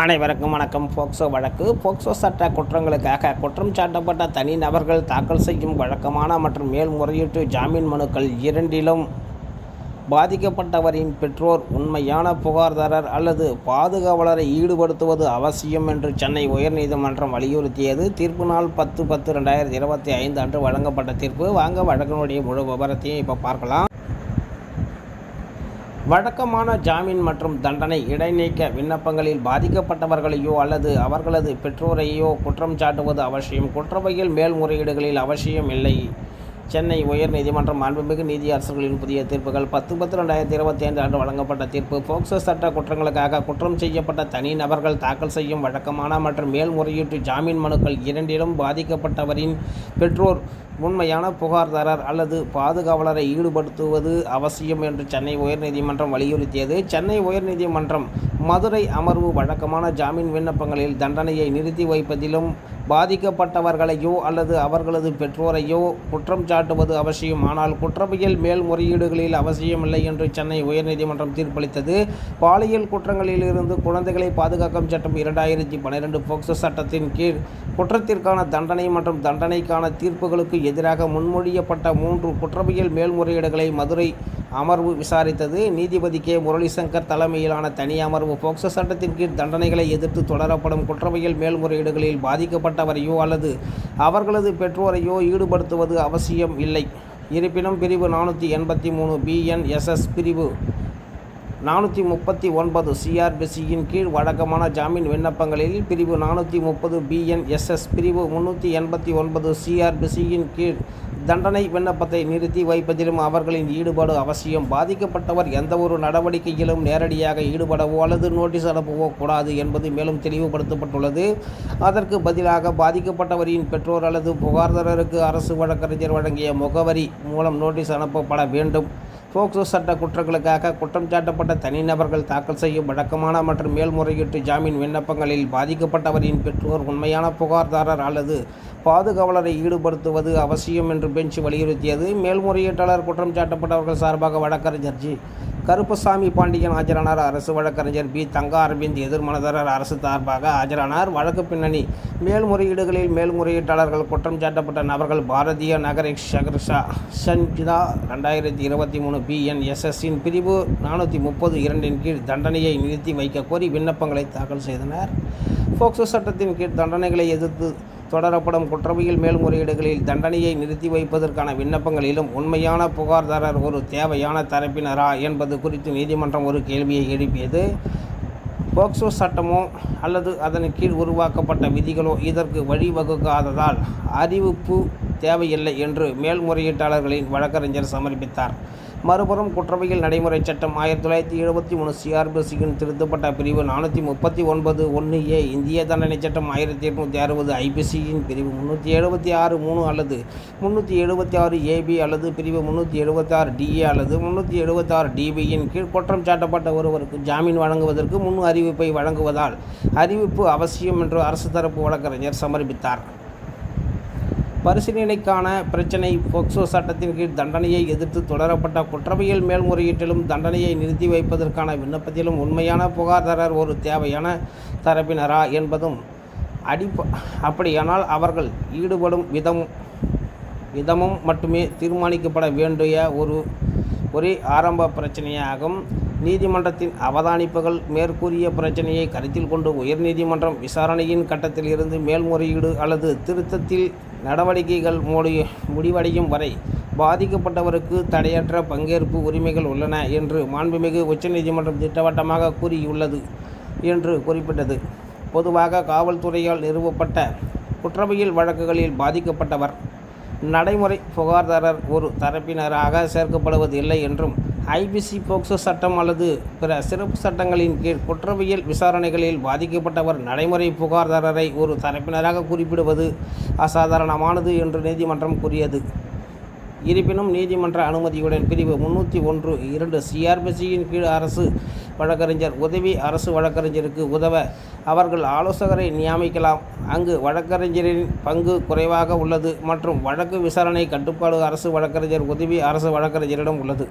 அனைவருக்கும் வணக்கம். போக்சோ வழக்கு. போக்சோ சட்ட குற்றங்களுக்காக குற்றம் சாட்டப்பட்ட தனி நபர்கள் தாக்கல் செய்யும் வழக்கமான மற்றும் மேல்முறையீட்டு ஜாமீன் மனுக்கள் இரண்டிலும் பாதிக்கப்பட்டவரின் பெற்றோர் உண்மையான புகார்தாரர் அல்லது பாதுகாவலரை ஈடுபடுத்துவது அவசியம் என்று சென்னை உயர்நீதிமன்றம் வலியுறுத்தியது. தீர்ப்பு நாள் பத்து பத்து ரெண்டாயிரத்தி இருபத்தி ஐந்து அன்று வழங்கப்பட்ட தீர்ப்பு. வாங்க வழக்கினுடைய முழு விவரத்தையும் இப்போ பார்க்கலாம். வழக்கமான ஜாமீன் மற்றும் தண்டனை இடைநீக்க விண்ணப்பங்களில் பாதிக்கப்பட்டவர்களையோ அல்லது அவர்களது பெற்றோரையோ குற்றம் சாட்டுவது அவசியம். குற்றவையில் மேல்முறையீடுகளில் அவசியம் இல்லை. சென்னை உயர்நீதிமன்றம் மாண்புமிகு நீதியரசர்களின் புதிய தீர்ப்புகள் பத்து பத்து ரெண்டாயிரத்தி இருபத்தி ஐந்து ஆண்டு வழங்கப்பட்ட தீர்ப்பு போக்சோ சட்ட குற்றங்களுக்காக குற்றம் செய்யப்பட்ட தனி நபர்கள் தாக்கல் செய்யும் வழக்கமான மற்றும் மேல்முறையீட்டு ஜாமீன் மனுக்கள் இரண்டிலும் பாதிக்கப்பட்டவரின் பெற்றோர் உண்மையான புகார்தாரர் அல்லது பாதுகாவலரை ஈடுபடுத்துவது அவசியம் என்று சென்னை உயர்நீதிமன்றம் வலியுறுத்தியது. சென்னை உயர்நீதிமன்றம் மதுரை அமர்வு வழக்கமான ஜாமீன் விண்ணப்பங்களில் தண்டனையை நிறுத்தி வைப்பதிலும் பாதிக்கப்பட்டவர்களையோ அல்லது அவர்களது பெற்றோரையோ குற்றம் சாட்டுவது அவசியம். ஆனால் குற்றவியல் மேல்முறையீடுகளில் அவசியமில்லை என்று சென்னை உயர்நீதிமன்றம் தீர்ப்பளித்தது. பாலியல் குற்றங்களில் இருந்து குழந்தைகளை பாதுகாக்கும் சட்டம் இரண்டாயிரத்தி பன்னிரெண்டு போக்சோ சட்டத்தின் கீழ் குற்றத்திற்கான தண்டனை மற்றும் தண்டனைக்கான தீர்ப்புகளுக்கு எதிராக முன்மொழியப்பட்ட மூன்று குற்றவியல் மேல்முறையீடுகளை மதுரை அமர்வு விசாரித்தது. நீதிபதி கே. முரளிசங்கர் தலைமையிலான தனி அமர்வு போக்சோ சட்டத்தின் கீழ் தண்டனைகளை எதிர்த்து தொடரப்படும் குற்றவியல் மேல்முறையீடுகளில் பாதிக்கப்பட்டவரையோ அல்லது அவர்களது பெற்றோரையோ ஈடுபடுத்துவது அவசியம் இல்லை. இருப்பினும் பிரிவு நானூற்றி எண்பத்தி மூணு பிஎன்எஸ்எஸ் பிரிவு நானூற்றி முப்பத்தி ஒன்பது சிஆர்பிசியின் கீழ் வழக்கமான ஜாமீன் விண்ணப்பங்களில் பிரிவு நானூற்றி முப்பது பிஎன்எஸ்எஸ் பிரிவு முன்னூற்றி எண்பத்தி ஒன்பது சிஆர்பிசியின் கீழ் தண்டனை விண்ணப்பத்தை நிறுத்தி வைப்பதிலும் அவர்களின் ஈடுபாடு அவசியம். பாதிக்கப்பட்டவர் எந்தவொரு நடவடிக்கையிலும் நேரடியாக ஈடுபடவோ அல்லது நோட்டீஸ் அனுப்பவோ கூடாது என்பது மேலும் தெளிவுபடுத்தப்பட்டுள்ளது. அதற்கு பதிலாக பாதிக்கப்பட்டவரின் பெற்றோர் அல்லது புகார்தாரருக்கு அரசு வழக்கறிஞர் வழங்கிய முகவரி மூலம் நோட்டீஸ் அனுப்பப்பட வேண்டும். போக்சோ சட்ட குற்றங்களுக்காக குற்றம் சாட்டப்பட்ட தனிநபர்கள் தாக்கல் செய்யும் வழக்கமான மற்றும் மேல்முறையீட்டு ஜாமீன் விண்ணப்பங்களில் பாதிக்கப்பட்டவரின் பெற்றோர் உண்மையான புகார்தாரர் அல்லது பாதுகாவலரை ஈடுபடுத்துவது அவசியம் என்று பெஞ்ச் வலியுறுத்தியது. மேல்முறையீட்டாளர் குற்றம் சாட்டப்பட்டவர்கள் சார்பாக வழக்கறிஞர் ஜி. கருப்பசாமி பாண்டியன் ஆஜரானார். அரசு வழக்கறிஞர் பி. தங்கா அரவிந்த் எதிர்மனதாரர் அரசு சார்பாக ஆஜரானார். வழக்கு பின்னணி மேல்முறையீடுகளில் மேல்முறையீட்டாளர்கள் குற்றம் சாட்டப்பட்ட நபர்கள் பாரதிய நகர ஷகர்ஷா சஞ்சிதா ரெண்டாயிரத்தி இருபத்தி மூணு பிஎன்எஸ்எஸ்ஸின் பிரிவு நானூற்றி முப்பது இரண்டின் கீழ் தண்டனையை நிறுத்தி வைக்க கோரி விண்ணப்பங்களை தாக்கல் செய்தனர். போக்சோ சட்டத்தின் கீழ் தண்டனைகளை எதிர்த்து தொடரப்படும் குற்றவியல் மேல்முறையீடுகளில் தண்டனையை நிறுத்தி வைப்பதற்கான விண்ணப்பங்களிலும் உண்மையான புகார்தாரர் ஒரு தேவையான தரப்பினரா என்பது குறித்து நீதிமன்றம் ஒரு கேள்வியை எழுப்பியது. போக்சோ சட்டமோ அல்லது அதன் கீழ் உருவாக்கப்பட்ட விதிகளோ இதற்கு வழிவகுக்காததால் அறிவிப்பு தேவையில்லை என்று மேல்முறையீட்டாளர்களின் வழக்கறிஞர் சமர்ப்பித்தார். மறுபுறம் குற்றவியல் நடைமுறை சட்டம் ஆயிரத்தி தொள்ளாயிரத்தி எழுபத்தி மூணு சிஆர்பிசியின் திருத்தப்பட்ட பிரிவு நானூற்றி முப்பத்தி ஒன்பது ஒன்று ஏ இந்திய தண்டனை சட்டம் ஆயிரத்தி எட்நூற்றி அறுபது ஐபிசியின் பிரிவு முந்நூற்றி எழுபத்தி ஆறு மூணு அல்லது முந்நூற்றி எழுபத்தி ஆறு ஏபி அல்லது பிரிவு முந்நூற்றி எழுபத்தி ஆறு டிஏ அல்லது முந்நூற்றி எழுபத்தி ஆறு டிபியின் கீழ் குற்றம் சாட்டப்பட்ட ஒருவருக்கு ஜாமீன் வழங்குவதற்கு முன் அறிவிப்பை வழங்குவதால் அறிவிப்பு அவசியம் என்று அரசு தரப்பு வழக்கறிஞர் சமர்ப்பித்தார். பரிசீலனைக்கான பிரச்சினை போக்சோ சட்டத்தின் கீழ் தண்டனையை எதிர்த்து தொடரப்பட்ட குற்றவியல் மேல்முறையீட்டிலும் தண்டனையை நிறுத்தி வைப்பதற்கான விண்ணப்பத்திலும் உண்மையான புகார்தாரர் ஒரு தேவையான தரப்பினரா என்பதும் அடிப்ப அப்படியானால் அவர்கள் ஈடுபடும் விதம் விதமும் மட்டுமே தீர்மானிக்கப்பட வேண்டிய ஒரு ஒரே ஆரம்ப பிரச்சனையாகும். நீதிமன்றத்தின் அவதானிப்புகள் மேற்கூறிய பிரச்சனையை கருத்தில் கொண்டு உயர்நீதிமன்றம் விசாரணையின் கட்டத்தில் இருந்து மேல்முறையீடு அல்லது திருத்தத்தில் நடவடிக்கைகள் மூடி முடிவடையும் வரை பாதிக்கப்பட்டவருக்கு தடையற்ற பங்கேற்பு உரிமைகள் உள்ளன என்று மாண்புமிகு உச்சநீதிமன்றம் திட்டவட்டமாக கூறியுள்ளது என்று குறிப்பிட்டது. பொதுவாக காவல்துறையால் நிறுவப்பட்ட குற்றவியல் வழக்குகளில் பாதிக்கப்பட்டவர் நடைமுறை புகார்தாரர் ஒரு தரப்பினராக சேர்க்கப்படுவதில்லை என்றும் ஐபிசி போக்சோ சட்டம் அல்லது பிற சிறப்பு சட்டங்களின் கீழ் குற்றவியல் விசாரணைகளில் பாதிக்கப்பட்டவர் நடைமுறை புகார்தாரரை ஒரு தரப்பினராக குறிப்பிடுவது அசாதாரணமானது என்று நீதிமன்றம் கூறியது. இருப்பினும் நீதிமன்ற அனுமதியுடன் பிரிவு முன்னூற்றி ஒன்று இரண்டு சிஆர்பிசியின் கீழ் அரசு வழக்கறிஞர் உதவி அரசு வழக்கறிஞருக்கு உதவ அவர்கள் ஆலோசகரை நியமிக்கலாம். அங்கு வழக்கறிஞரின் பங்கு குறைவாக உள்ளது மற்றும் வழக்கு விசாரணை கட்டுப்பாடு அரசு வழக்கறிஞர் உதவி அரசு வழக்கறிஞரிடம் உள்ளது.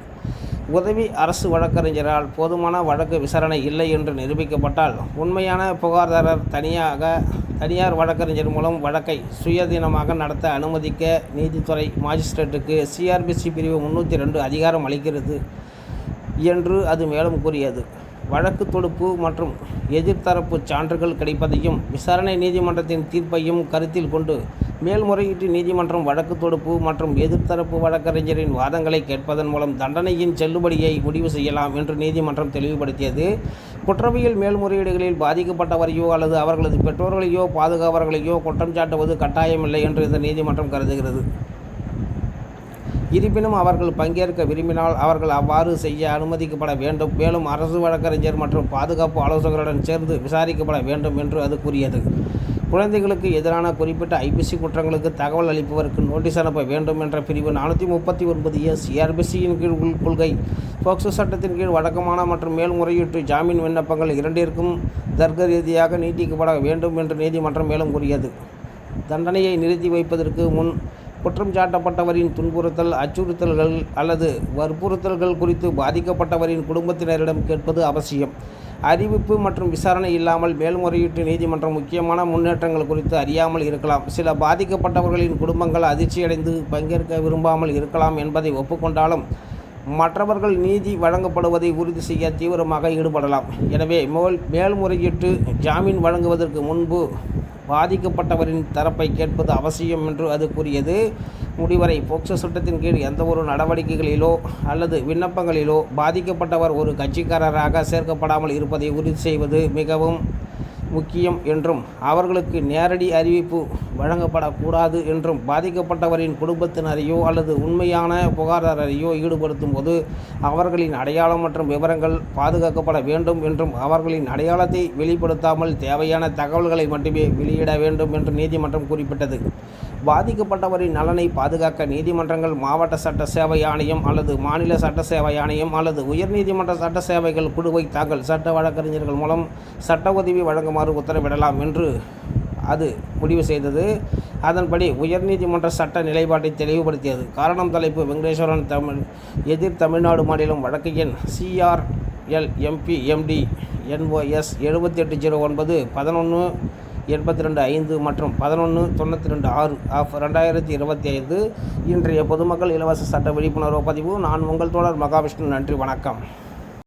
உதவி அரசு வழக்கறிஞரால் போதுமான வழக்கு விசாரணை இல்லை என்று நிரூபிக்கப்பட்டால் உண்மையான புகார்தாரர் தனியாக தனியார் வழக்கறிஞர் மூலம் வழக்கை சுயதீனமாக நடத்த அனுமதிக்க நீதித்துறை மாஜிஸ்ட்ரேட்டுக்கு சிஆர்பிசி பிரிவு முன்னூற்றி ரெண்டு அதிகாரம் அளிக்கிறது என்று அது மேலும் கூறியது. வழக்கு தொடுப்பு மற்றும் எதிர்த்தரப்பு சான்றுகள் கிடைப்பதையும் விசாரணை நீதிமன்றத்தின் தீர்ப்பையும் கருத்தில் கொண்டு மேல்முறையீட்டு நீதிமன்றம் வழக்கு தொடுப்பு மற்றும் எதிர்த்தரப்பு வழக்கறிஞரின் வாதங்களை கேட்பதன் மூலம் தண்டனையின் செல்லுபடியை முடிவு செய்யலாம் என்று நீதிமன்றம் தெளிவுபடுத்தியது. குற்றவியல் மேல்முறையீடுகளில் பாதிக்கப்பட்டவரையோ அல்லது அவர்களது பெற்றோர்களையோ பாதுகாவலர்களையோ குற்றம் சாட்டுவது கட்டாயமில்லை என்று இந்த நீதிமன்றம் கருதுகிறது. இருப்பினும் அவர்கள் பங்கேற்க விரும்பினால் அவர்கள் அவ்வாறு செய்ய அனுமதிக்கப்பட வேண்டும். மேலும் அரசு வழக்கறிஞர் மற்றும் பாதுகாப்பு ஆலோசகருடன் சேர்ந்து விசாரிக்கப்பட வேண்டும் என்று அது கூறியது. குழந்தைகளுக்கு எதிரான குறிப்பிட்ட ஐபிசி குற்றங்களுக்கு தகவல் அளிப்பவருக்கு நோட்டீஸ் அனுப்ப வேண்டும் என்ற பிரிவு நானூற்றி முப்பத்தி ஒன்பது எஸ் சிஆர்பிசியின் கீழ் உள் கொள்கை. போக்சோ சட்டத்தின் கீழ் வழக்கமான மற்றும் மேல்முறையீட்டு ஜாமீன் விண்ணப்பங்கள் இரண்டிற்கும் தர்க்க ரீதியாக நீட்டிக்கப்பட வேண்டும் என்று நீதிமன்றம் மேலும் கூறியது. தண்டனையை நிறுத்தி வைப்பதற்கு முன் குற்றம் சாட்டப்பட்டவரின் துன்புறுத்தல் அச்சுறுத்தல்கள் அல்லது வற்புறுத்தல்கள் குறித்து பாதிக்கப்பட்டவரின் குடும்பத்தினரிடம் கேட்பது அவசியம். அறிவிப்பு மற்றும் விசாரணை இல்லாமல் மேல்முறையீட்டு நீதிமன்றம் முக்கியமான முன்னேற்றங்கள் குறித்து அறியாமல் இருக்கலாம். சில பாதிக்கப்பட்டவர்களின் குடும்பங்கள் அதிர்ச்சியடைந்து பங்கேற்க விரும்பாமல் இருக்கலாம் என்பதை ஒப்புக்கொண்டாலும் மற்றவர்கள் நீதி வழங்கப்படுவதை உறுதி செய்ய தீவிரமாக ஈடுபடலாம். எனவே மேல் மேல்முறையீட்டு ஜாமீன் வழங்குவதற்கு முன்பு பாதிக்கப்பட்டவரின் தரப்பை கேட்பது அவசியம் என்று அது கூறியது. முடிவரை போக்சோ சட்டத்தின் கீழ் எந்தவொரு நடவடிக்கைகளிலோ அல்லது விண்ணப்பங்களிலோ பாதிக்கப்பட்டவர் ஒரு கட்சிக்காரராக சேர்க்கப்படாமல் இருப்பதை உறுதி செய்வது மிகவும் முக்கியம் என்றும் அவர்களுக்கு நேரடி அறிவிப்பு வழங்கப்படக்கூடாது என்றும் பாதிக்கப்பட்டவரின் குடும்பத்தினரையோ அல்லது உண்மையான புகார்தாரரையோ ஈடுபடுத்தும் போது அவர்களின் அடையாளம் மற்றும் விவரங்கள் பாதுகாக்கப்பட வேண்டும் என்றும் அவர்களின் அடையாளத்தை வெளிப்படுத்தாமல் தேவையான தகவல்களை மட்டுமே வெளியிட வேண்டும் என்று நீதிமன்றம் குறிப்பிட்டது. பாதிக்கப்பட்டவரின் நலனை பாதுகாக்க நீதிமன்றங்கள் மாவட்ட சட்ட சேவை ஆணையம் அல்லது மாநில சட்ட சேவை ஆணையம் அல்லது உயர்நீதிமன்ற சட்ட சேவைகள் குழுவை தாங்கள் சட்ட வழக்கறிஞர்கள் மூலம் சட்ட உதவி வழங்குமாறு உத்தரவிடலாம் என்று அது முடிவு செய்தது. அதன்படி உயர்நீதிமன்ற சட்ட நிலைப்பாட்டை தெளிவுபடுத்தியது. காரணம் தலைப்பு வெங்கடேஸ்வரன் தமிழ் எதிர் தமிழ்நாடு மாநிலம் வழக்கு எண் சிஆர்எல் எம்பி எம்டி என்ஓஎஸ் எழுபத்தி எட்டு ஜீரோ ஒன்பது பதினொன்று எண்பத்தி ரெண்டு ஐந்து மற்றும் பதினொன்று தொண்ணூற்றி ரெண்டு ஆறு ஆஃப் ரெண்டாயிரத்தி இருபத்தி ஐந்து. இன்றைய பொதுமக்கள் இலவச சட்ட விழிப்புணர்வு பதிவு. நான் உங்கள் தோழர் மகாவிஷ்ணு. நன்றி வணக்கம்.